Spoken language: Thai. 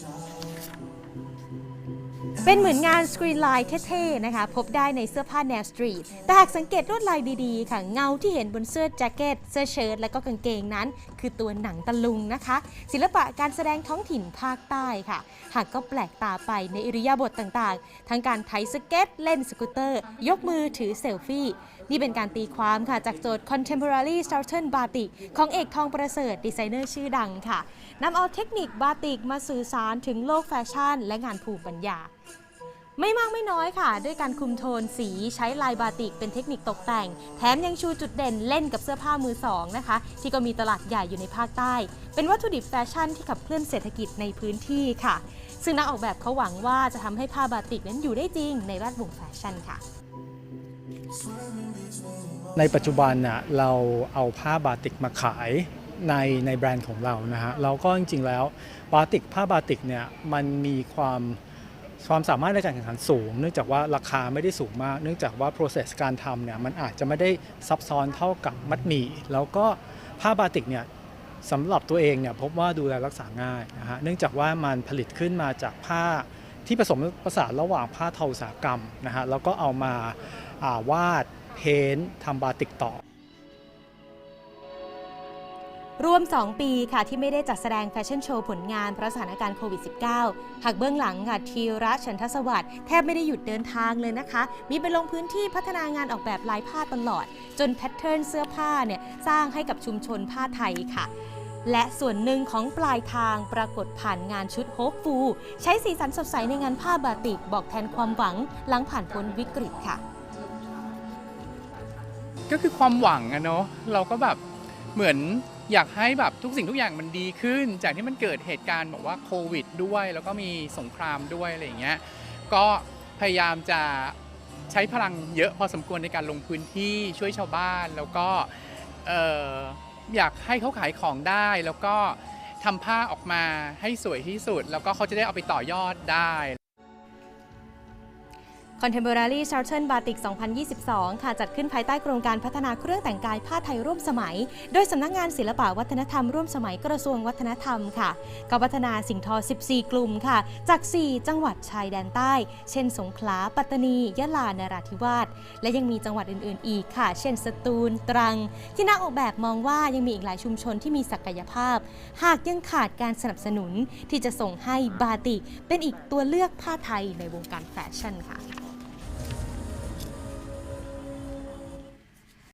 child. เป็นเหมือนงานสกรีนไลน์เท่ๆนะคะ พบได้ในเสื้อผ้าแนวสตรีท แต่หากสังเกตลวดลายดีๆ ค่ะ เงาที่เห็นบนเสื้อแจ็คเก็ต เสื้อเชิ้ตและก็กางเกงนั้น คือตัวหนังตะลุงนะคะ ศิลปะการแสดงท้องถิ่นภาคใต้ค่ะ หากก็แปลกตาไปในอิริยาบถต่างๆ ทั้งการไถสเก็ต เล่นสกูตเตอร์ ยกมือถือเซลฟี่ นี่เป็นการตีความค่ะจากโจทย์ Contemporary Southern Batik ของเอกทองประเสริฐดีไซเนอร์ชื่อดังค่ะนำเอาเทคนิคบาติกมาสื่อสารถึงโลกแฟชั่น และงานภูมิปัญญา ไม่มากไม่น้อยค่ะ ด้วยการคุมโทนสีใช้ลายบาติกเป็นเทคนิคตกแต่ง แถมยังชูจุดเด่นเล่นกับเสื้อผ้ามือสองนะคะ ที่ก็มีตลาดใหญ่อยู่ในภาคใต้ เป็นวัตถุดิบแฟชั่นที่ขับเคลื่อนเศรษฐกิจในพื้นที่ค่ะ ซึ่งนักออกแบบเขาหวังว่าจะทำให้ผ้าบาติกนั้นอยู่ได้จริงในแวดวงแฟชั่นค่ะในปัจจุบันน่ะเราเอาผ้าบาติกมาขายในในแบรนด์ของเรานะฮะเราก็จริงๆแล้วบาติกผ้าบาติกเนี่ยมันมีความ ความสามารถในการแข่งขันสูง เนื่องจากว่าราคาไม่ได้สูงมาก เนื่องจากว่า process การทำเนี่ยมันอาจจะไม่ได้ซับซ้อนเท่ากับมัดหมี่แล้วก็ผ้าบาติกเนี่ยสำหรับตัวเองเนี่ยพบว่าดูแลรักษาง่ายนะฮะเนื่องจากว่ามันผลิตขึ้นมาจากผ้าที่ผสมผสานระหว่างผ้าเทาอุตสาหกรรมนะฮะแล้วก็เอามาอาวาดเพ้นท์ทำบาติกต่อ รวม 2 ปีค่ะที่ไม่ได้จัดแสดงแฟชั่นโชว์ผลงานเพราะสถานการณ์โควิด -19 หากเบื้องหลังค่ะทีระชันทสวัสดิ์แทบไม่ได้หยุดเดินทางเลยนะคะ มีไปลงพื้นที่พัฒนางานออกแบบลายผ้าตลอด จนแพทเทิร์นเสื้อผ้าเนี่ยสร้างให้กับชุมชนผ้าไทยค่ะและส่วนหนึ่งของปลายทางปรากฏผ่านงานชุดโฮปฟู ใช้สีสันสดใสในงานผ้าบาติกบอกแทนความหวัง หลังผ่านพ้นวิกฤตค่ะ ก็คือความหวังอะเนาะเราก็แบบเหมือน อยากให้แบบทุกสิ่งทุกอย่างมันดีขึ้น จากที่มันเกิดเหตุการณ์บอกว่าโควิด ด้วย แล้วก็มีสงครามด้วยอะไรอย่างเงี้ยก็พยายามจะใช้พลังเยอะพอสมควรในการลงพื้นที่ช่วยชาวบ้าน แล้วก็เอ่ออยากให้เขาขายของได้ แล้วก็ทำผ้าออกมาให้สวยที่สุด แล้วก็เขาจะได้เอาไปต่อยอดได้ Contemporary Southern Batik 2022 ค่ะจัดขึ้นภายใต้โครงการพัฒนาเครื่องแต่งกายผ้าไทยร่วมสมัย โดยสำนักงานศิลปะวัฒนธรรมร่วมสมัยกระทรวงวัฒนธรรมค่ะก็พัฒนาสิ่งทอ 14 กลุ่มค่ะ จาก 4 จังหวัดชายแดนใต้ เช่น สงขลา ปัตตานี ยะลา นราธิวาส และยังมีจังหวัดอื่น ๆ อีกค่ะ เช่น สตูล ตรัง ที่นักออกแบบมองว่ายังมีอีกหลายชุมชนที่มีศักยภาพ หากยังขาดการสนับสนุนที่จะส่งให้บาติกเป็นอีกตัวเลือกผ้าไทยในวงการแฟชั่นค่ะ